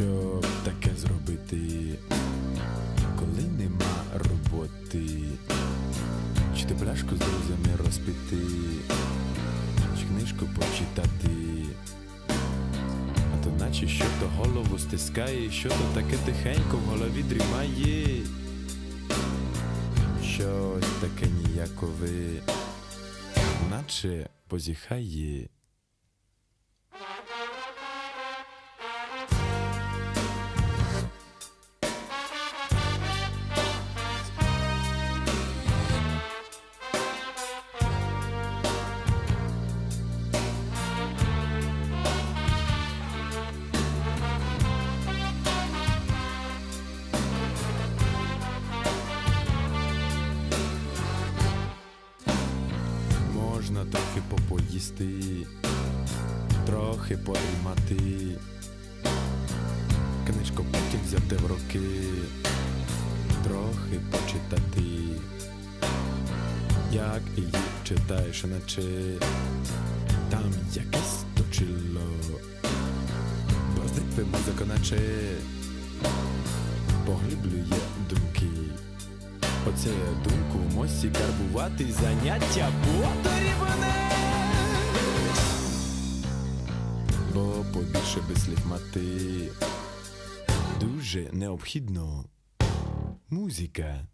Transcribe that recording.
щоб таке зробити, коли нема роботи, чи ти пляшку з друзями розпіти, чи книжку почитати, а то наче що то голову стискає, що то таке тихенько в голові дрімає, щось таке ніякове, наче позіхає. Трохи попоїсти, трохи подрімати, книжку потім взяти в руки, трохи почитати, як їх читаєш, наче там якесь точило, бо музика, наче поглиблює думки. Оце думку в мості карбувати заняття потрібне. Побільше без слів мати дуже необхідно. Музика.